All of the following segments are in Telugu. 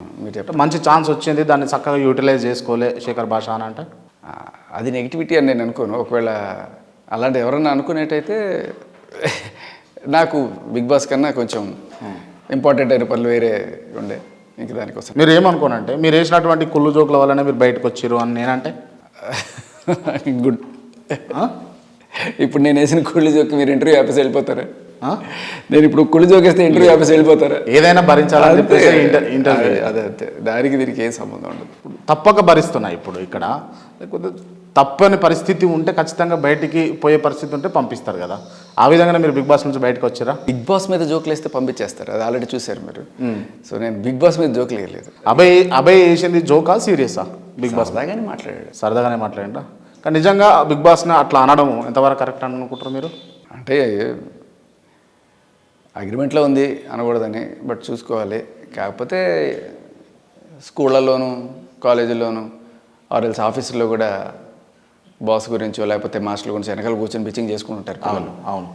మీరు చెప్పండి మంచి ఛాన్స్ వచ్చింది దాన్ని చక్కగా యూటిలైజ్ చేసుకోలే శేఖర్ భాష అని అంటే. అది నెగిటివిటీ అని నేను అనుకోను. ఒకవేళ అలాంటి ఎవరన్నా అనుకునేటైతే నాకు బిగ్ బాస్ కన్నా కొంచెం ఇంపార్టెంట్ అయిన పనులు వేరే ఉండే. ఇంక దానికోసం. మీరు ఏమనుకోనంటే మీరు వేసినటువంటి కుళ్ళు జోకుల వల్లనే మీరు బయటకు వచ్చిర్రు అని నేనంటే? గుడ్? ఇప్పుడు నేను వేసిన కుళ్ళు జోకి మీరు ఇంటర్వ్యూ ఆఫీస్ వెళ్ళిపోతారా? నేను ఇప్పుడు కుళ్ళు జోకేస్తే ఇంటర్వ్యూ ఆఫీస్ వెళ్ళిపోతారా? ఏదైనా భరించాలని చెప్పేసి ఇంటర్వ్యూ. అదే అంతే దానికి దీనికి ఏం సంబంధం ఉండదు. తప్పక భరిస్తున్నా ఇప్పుడు ఇక్కడ. లేకపోతే తప్పని పరిస్థితి ఉంటే ఖచ్చితంగా బయటికి పోయే పరిస్థితి ఉంటే పంపిస్తారు కదా. ఆ విధంగానే మీరు బిగ్ బాస్ నుంచి బయటకు వచ్చారా? బిగ్ బాస్ మీద జోకులు వేస్తే పంపించేస్తారు. అది ఆల్రెడీ చూశారు మీరు. సో నేను బిగ్ బాస్ మీద జోకులు వేయలేదు. అభయ్ అభయ్ వేసింది జోకా సీరియసా? బిగ్ బాస్ సరదాగానే మాట్లాడాడు. సరదాగానే మాట్లాడండి? కానీ నిజంగా బిగ్ బాస్ని అట్లా అనడం ఎంతవరకు కరెక్ట్ అని అనుకుంటారు మీరు? అంటే అగ్రిమెంట్లో ఉంది అనకూడదని బట్ చూసుకోవాలి. కాకపోతే స్కూళ్ళలోను కాలేజీల్లోను ఆర్ఎల్స్ ఆఫీసుల్లో కూడా బాస్ గురించో లేకపోతే మాస్టర్ల గురించి వెనకాల కూర్చొని పిచ్చింగ్ చేసుకుంటుంటారు అవును అవును.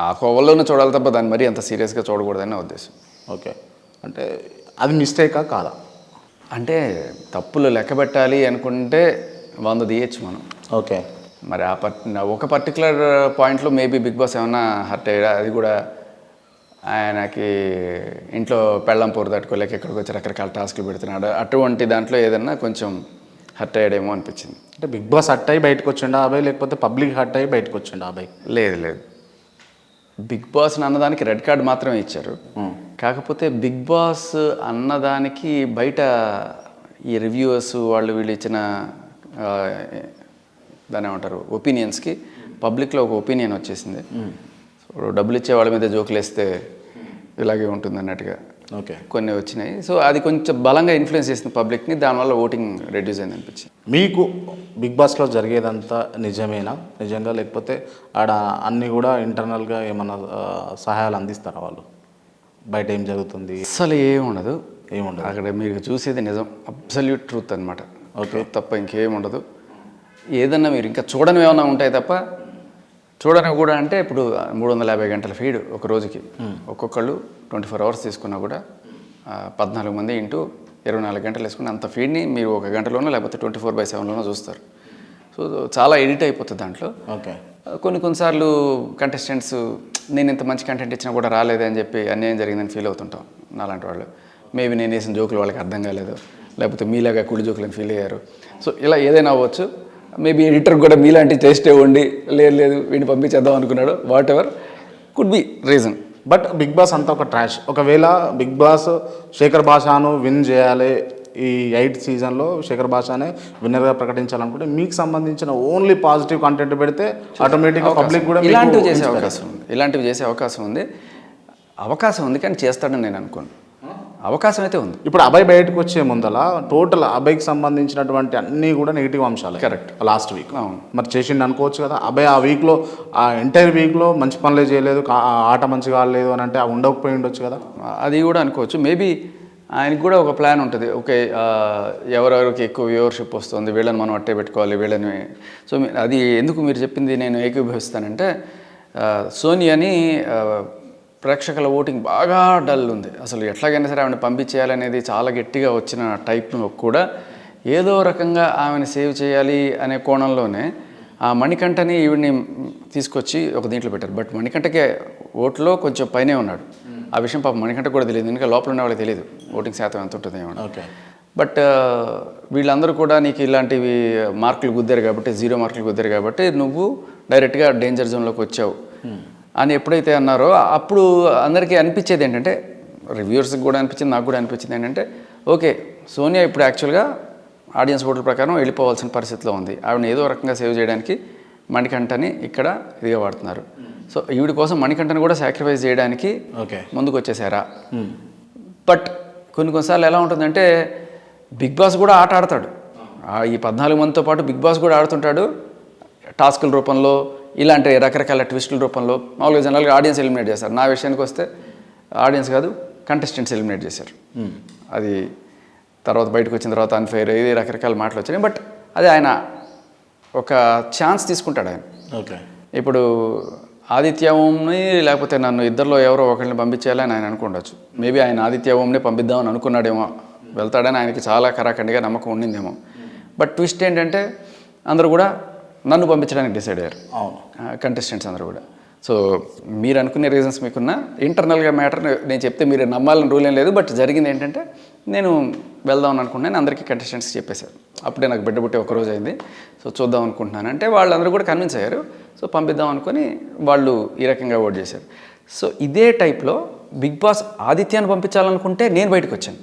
ఆ కోవల్లోనే చూడాలి తప్ప దాన్ని మరీ అంత సీరియస్గా చూడకూడదని నా ఉద్దేశం. ఓకే. అంటే అది మిస్టేకా కాదా? అంటే తప్పులు లెక్క పెట్టాలి అనుకుంటే వంద తీయచ్చు మనం. ఓకే. మరి ఆ పర్ట్ ఒక పర్టికులర్ పాయింట్లో మేబీ బిగ్ బాస్ ఏమన్నా హర్ట్ అయ్యాడా? అది కూడా ఆయనకి ఇంట్లో పెళ్ళం పోరు తట్టుకోలేక ఎక్కడికి వచ్చి రకరకాల టాస్క్లు పెడుతున్నాడు. అటువంటి దాంట్లో ఏదన్నా కొంచెం హర్ట్ అయ్యాడేమో అనిపించింది. అంటే బిగ్ బాస్ హట్ అయ్యి బయటకు వచ్చిండా అబ్బాయి లేకపోతే పబ్లిక్ హట్ అయ్యి బయటకు వచ్చిండా అబ్బాయి? లేదు లేదు. బిగ్ బాస్ అన్నదానికి రెడ్ కార్డ్ మాత్రమే ఇచ్చారు. కాకపోతే బిగ్ బాస్ అన్నదానికి బయట ఈ రివ్యూవర్స్ వాళ్ళు వీళ్ళు ఇచ్చిన ఆ, దాన్ని ఏమంటారు ఒపీనియన్స్కి పబ్లిక్లో ఒక ఒపీనియన్ వచ్చేసింది. సో డబ్బులు ఇచ్చే వాళ్ళ మీద జోకులు వేస్తే ఇలాగే ఉంటుంది అన్నట్టుగా ఓకే. కొన్ని వచ్చినాయి. సో అది కొంచెం బలంగా ఇన్ఫ్లుయెన్స్ చేసింది పబ్లిక్ని దానివల్ల ఓటింగ్ రెడ్యూస్ అయింది అనిపించింది. మీకు బిగ్ బాస్లో జరిగేదంతా నిజమేనా? నిజంగా? లేకపోతే ఆడ అన్నీ కూడా ఇంటర్నల్గా ఏమన్నా సహాయాలు అందిస్తారా వాళ్ళు? బయట ఏం జరుగుతుంది? అసలు ఏం ఉండదు. ఏముండదు అక్కడ మీరు చూసేది నిజం. అబ్సల్యూట్ ట్రూత్ అనమాట ఓకే. తప్ప ఇంకేం ఉండదు. ఏదన్నా మీరు ఇంకా చూడనివి ఏమైనా ఉంటాయి తప్ప చూడనివి కూడా అంటే ఇప్పుడు మూడు వందల యాభై గంటల ఫీడ్ ఒక రోజుకి. ఒక్కొక్కళ్ళు ట్వంటీ ఫోర్ అవర్స్ తీసుకున్నా కూడా పద్నాలుగు మంది ఇంటూ ఇరవై నాలుగు గంటలు వేసుకుని అంత ఫీడ్ని మీరు ఒక గంటలోనో లేకపోతే ట్వంటీ ఫోర్ బై సెవెన్లోనో చూస్తారు. సో చాలా ఎడిట్ అయిపోతుంది దాంట్లో. ఓకే. కొన్ని కొన్నిసార్లు కంటెస్టెంట్స్ నేను ఇంత మంచి కంటెంట్ ఇచ్చినా కూడా రాలేదే అని చెప్పి అన్యాయం జరిగిందని ఫీల్ అవుతుంటాం నాలాంటి వాళ్ళు. మేబీ నేను వేసిన జోకులు వాళ్ళకి అర్థం కాలేదు. లేకపోతే మీలాగా కుడి జోకులని ఫీల్ అయ్యారు. సో ఇలా ఏదైనా అవ్వచ్చు. మేబీ ఎడిటర్ కూడా మీలాంటి టేస్టే ఉండి లేదు లేదు వీడిని పంపించేద్దాం అనుకున్నాడు whatever could be reason but Bigg Boss అంతా ఒక ట్రాష్ ఒకవేళ బిగ్ బాస్ శేఖర్ భాషను విన్ చేయాలి ఈ ఎయిత్ సీజన్లో శేఖర్ భాషనే విన్నర్గా ప్రకటించాలనుకుంటే మీకు సంబంధించిన ఓన్లీ పాజిటివ్ కంటెంట్ పెడితే ఆటోమేటిక్గా పబ్లిక్ కూడా ఇలాంటివి చేసే అవకాశం ఉంది. ఇలాంటివి చేసే అవకాశం ఉంది. అవకాశం ఉంది కానీ చేస్తాడని నేను అనుకోను. అవకాశం అయితే ఉంది. ఇప్పుడు అభయ్ బయటకు వచ్చే ముందల టోటల్ అభయ్కి సంబంధించినటువంటి అన్నీ కూడా నెగిటివ్ అంశాలు. Correct. Last week. మరి చేసిండు అనుకోవచ్చు కదా అభయ్ ఆ వీక్లో ఆ ఎంటైర్ వీక్లో మంచి పనులే చేయలేదు ఆట మంచిగా ఆడలేదు అని అంటే ఆ ఉండకపోయి ఉండొచ్చు కదా? అది కూడా అనుకోవచ్చు. మేబీ ఆయనకి కూడా ఒక ప్లాన్ ఉంటుంది. ఓకే ఎవరెవరికి ఎక్కువ వ్యూవర్షిప్ వస్తుంది వీళ్ళని మనం అట్టే పెట్టుకోవాలి వీళ్ళని. సో అది ఎందుకు మీరు చెప్పింది నేను ఏకీభవిస్తానంటే సోనియాని ప్రేక్షకుల ఓటింగ్ బాగా డల్ ఉంది. అసలు ఎట్లాగైనా సరే ఆమెను పంపించేయాలనేది చాలా గట్టిగా వచ్చిన టైప్ను కూడా ఏదో రకంగా ఆమెను సేవ్ చేయాలి అనే కోణంలోనే ఆ మణికంఠని ఈవిడ్ని తీసుకొచ్చి ఒక దీంట్లో పెట్టారు. బట్ మణికంఠకే ఓట్లో కొంచెం పైనే ఉన్నాడు. ఆ విషయం పాపం మణికంఠ కూడా తెలియదు. ఎందుకంటే లోపల ఉన్న వాళ్ళకి తెలియదు. ఓటింగ్ శాతం ఎంత ఉంటుంది ఏమో ఓకే. బట్ వీళ్ళందరూ కూడా నీకు ఇలాంటివి మార్కులు గుద్దారు కాబట్టి జీరో మార్కులు గుద్దారు కాబట్టి నువ్వు డైరెక్ట్గా డేంజర్ జోన్లోకి వచ్చావు. అని ఎప్పుడైతే అన్నారో అప్పుడు అందరికీ అనిపించేది ఏంటంటే రివ్యూర్స్కి కూడా అనిపించింది నాకు కూడా అనిపించింది ఏంటంటే ఓకే సోనియా ఇప్పుడు యాక్చువల్గా ఆడియన్స్ ఓట్ల ప్రకారం వెళ్ళిపోవాల్సిన పరిస్థితిలో ఉంది. ఆవిడని ఏదో రకంగా సేవ్ చేయడానికి మణికంఠని ఇక్కడ ఇదిగా వాడుతున్నారు. సో ఈవిడ కోసం మణికంఠని కూడా సాక్రిఫైస్ చేయడానికి ఓకే. ముందుకు వచ్చేసారా బట్ కొన్ని కొన్నిసార్లు ఎలా ఉంటుందంటే బిగ్ బాస్ కూడా ఆట ఆడతాడు. ఈ పద్నాలుగు మందితో పాటు బిగ్ బాస్ కూడా ఆడుతుంటాడు. టాస్కుల రూపంలో ఇలాంటి రకరకాల ట్విస్టుల రూపంలో మామూలుగా జనరల్గా ఆడియన్స్ ఎలిమినేట్ చేస్తారు నా విషయానికి వస్తే ఆడియన్స్ కాదు కంటెస్టెంట్స్ ఎలిమినేట్ చేశారు. అది తర్వాత బయటకు వచ్చిన తర్వాత అన్ఫైర్ ఇది రకరకాల మాటలు వచ్చినాయి బట్ అది ఆయన ఒక ఛాన్స్ తీసుకుంటాడు ఆయన. ఓకే ఇప్పుడు ఆదిత్య ఓంని లేకపోతే నన్ను ఇద్దరిలో ఎవరో ఒకరిని పంపించేయాలని ఆయన అనుకుండొచ్చు. మేబీ ఆయన ఆదిత్య ఓంని పంపిద్దామని అనుకున్నాడేమో. వెళ్తాడని ఆయనకి చాలా కరాఖండిగా నమ్మకం ఉండిందేమో. బట్ ట్విస్ట్ ఏంటంటే అందరూ కూడా నన్ను పంపించడానికి డిసైడ్ అయ్యారు. అవును. కంటెస్టెంట్స్ అందరూ కూడా. సో మీరు అనుకునే రీజన్స్ మీకున్న ఇంటర్నల్గా మ్యాటర్ నేను చెప్తే మీరు నమ్మాలని రూల్ ఏం లేదు బట్ జరిగింది ఏంటంటే నేను వెళ్దాం అనుకున్నాను అందరికీ కంటెస్టెంట్స్ చెప్పేశారు. అప్పుడే నాకు బిడ్డ పుట్టి ఒక రోజు అయింది. సో చూద్దాం అనుకుంటున్నాను. అంటే వాళ్ళందరూ కూడా కన్విన్స్ అయ్యారు. సో పంపిద్దాం అనుకొని వాళ్ళు ఈ రకంగా ఓట్ చేశారు. సో ఇదే టైప్లో బిగ్ బాస్ ఆదిత్యాన్ని పంపించాలనుకుంటే నేను బయటకు వచ్చాను.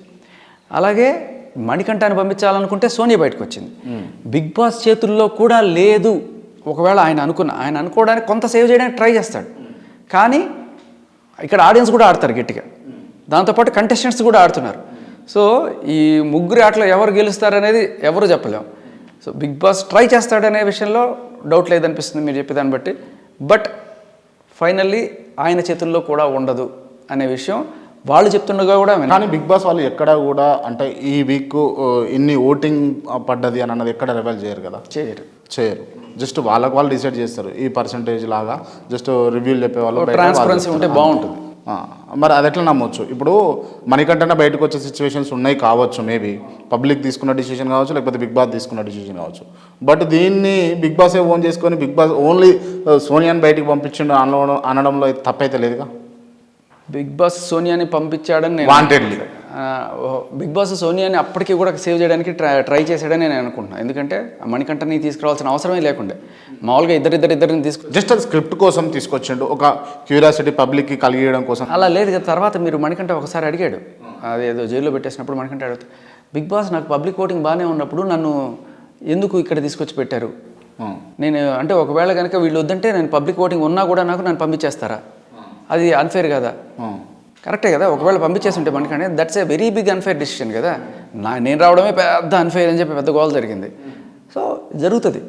అలాగే మణికంఠాన్ని పంపించాలనుకుంటే సోనియా బయటకు వచ్చింది బిగ్ బాస్ చేతుల్లో కూడా లేదు. ఒకవేళ ఆయన అనుకున్న ఆయన అనుకోవడానికి కొంత సేవ్ చేయడానికి ట్రై చేస్తాడు. కానీ ఇక్కడ ఆడియన్స్ కూడా ఆడతారు గట్టిగా. దాంతోపాటు కంటెస్టెంట్స్ కూడా ఆడుతున్నారు. సో ఈ ముగ్గురు ఆటలో ఎవరు గెలుస్తారనేది ఎవరు చెప్పలేం. సో బిగ్ బాస్ ట్రై చేస్తాడనే విషయంలో డౌట్ లేదనిపిస్తుంది మీరు చెప్పేదాన్ని బట్టి. బట్ ఫైనల్లీ ఆయన చేతుల్లో కూడా ఉండదు అనే విషయం వాళ్ళు చెప్తుండగా కూడా. కానీ బిగ్ బాస్ వాళ్ళు ఎక్కడ కూడా అంటే ఈ వీక్ ఇన్ని ఓటింగ్ పడ్డది అని అన్నది ఎక్కడ రివైల్ చేయరు కదా? చేయరు. చేయరు. జస్ట్ వాళ్ళకి వాళ్ళు డిసైడ్ చేస్తారు ఈ పర్సంటేజ్ లాగా. జస్ట్ రివ్యూలు చెప్పేవాళ్ళు ట్రాన్స్పరెన్సీ ఉంటే బాగుంటుంది. మరి అది ఎట్లా నమ్మొచ్చు? ఇప్పుడు మనకంటే బయటకు వచ్చే సిచ్యువేషన్స్ ఉన్నాయి కావచ్చు మేబీ పబ్లిక్ తీసుకున్న డిసిషన్ కావచ్చు లేకపోతే బిగ్ బాస్ తీసుకున్న డిసిషన్ కావచ్చు. బట్ దీన్ని బిగ్ బాసే ఓన్ చేసుకొని బిగ్ బాస్ ఓన్లీ సోనియాని బయటికి పంపించిండు అనడంలో అయితే తప్పైతే లేదుగా? బిగ్ బాస్ సోనియాని పంపించాడని నేను వాంటెడ్లీ బిగ్ బాస్ సోనియాని అప్పటికి కూడా సేవ్ చేయడానికి ట్రై ట్రై చేశాడని నేను అనుకుంటున్నాను ఎందుకంటే మణికంఠని తీసుకురావాల్సిన అవసరమే లేకుండే. మామూలుగా ఇద్దరిద్దరు ఇద్దరిని తీసుకు జస్ట్ అది స్క్రిప్ట్ కోసం తీసుకొచ్చిండు. ఒక క్యూరియాసిటీ పబ్లిక్కి కలిగేయడం కోసం. అలా లేదు కదా. తర్వాత మీరు మణికంఠ ఒకసారి అడిగాడు. అది ఏదో జైల్లో పెట్టేసినప్పుడు మణికంఠ అడుగుతా బిగ్ బాస్ నాకు పబ్లిక్ ఓటింగ్ బాగానే ఉన్నప్పుడు నన్ను ఎందుకు ఇక్కడ తీసుకొచ్చి పెట్టారు? నేను అంటే ఒకవేళ కనుక వీళ్ళు వద్దంటే నేను పబ్లిక్ ఓటింగ్ ఉన్నా కూడా నాకు నన్ను పంపించేస్తారా? అది అన్ఫేర్ కదా. కరెక్టే కదా? ఒకవేళ పంపించేసి ఉంటే మనకంటే that's a very big unfair decision కదా. నా నేను రావడమే పెద్ద అన్ఫేర్ అని చెప్పి పెద్ద గోల్ జరిగింది. సో జరుగుతుంది.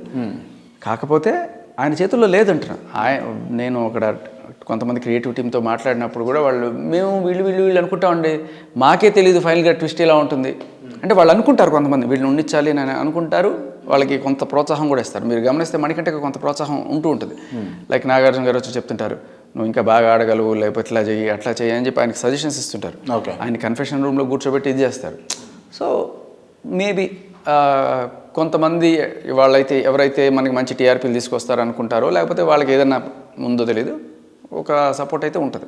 కాకపోతే ఆయన చేతుల్లో లేదంటున్నా. ఆయన నేను అక్కడ కొంతమంది క్రియేటివ్ టీంతో మాట్లాడినప్పుడు కూడా వాళ్ళు మేము వీళ్ళు వీళ్ళు వీళ్ళు అనుకుంటామండి మాకే తెలియదు ఫైనల్గా ట్విస్ట్ ఇలా ఉంటుంది. అంటే వాళ్ళు అనుకుంటారు కొంతమంది వీళ్ళని ఉండించాలి అని అనుకుంటారు. వాళ్ళకి కొంత ప్రోత్సాహం కూడా ఇస్తారు. మీరు గమనిస్తే మనకంటే కొంత ప్రోత్సాహం ఉంటూ ఉంటుంది. లైక్ నాగార్జున గారు వచ్చి చెప్తుంటారు నువ్వు ఇంకా బాగా ఆడగలవు లేకపోతే ఇట్లా చెయ్యి అట్లా చెయ్యి అని చెప్పి ఆయనకి సజెషన్స్ ఇస్తుంటారు. ఓకే. ఆయన కన్ఫెషన్ రూమ్లో కూర్చోబెట్టి ఇది చేస్తారు. సో మేబీ కొంతమంది వాళ్ళైతే ఎవరైతే మనకి మంచి టీఆర్పీలు తీసుకొస్తారు అనుకుంటారో లేకపోతే వాళ్ళకి ఏదైనా ముందో తెలీదు ఒక సపోర్ట్ అయితే ఉంటుంది.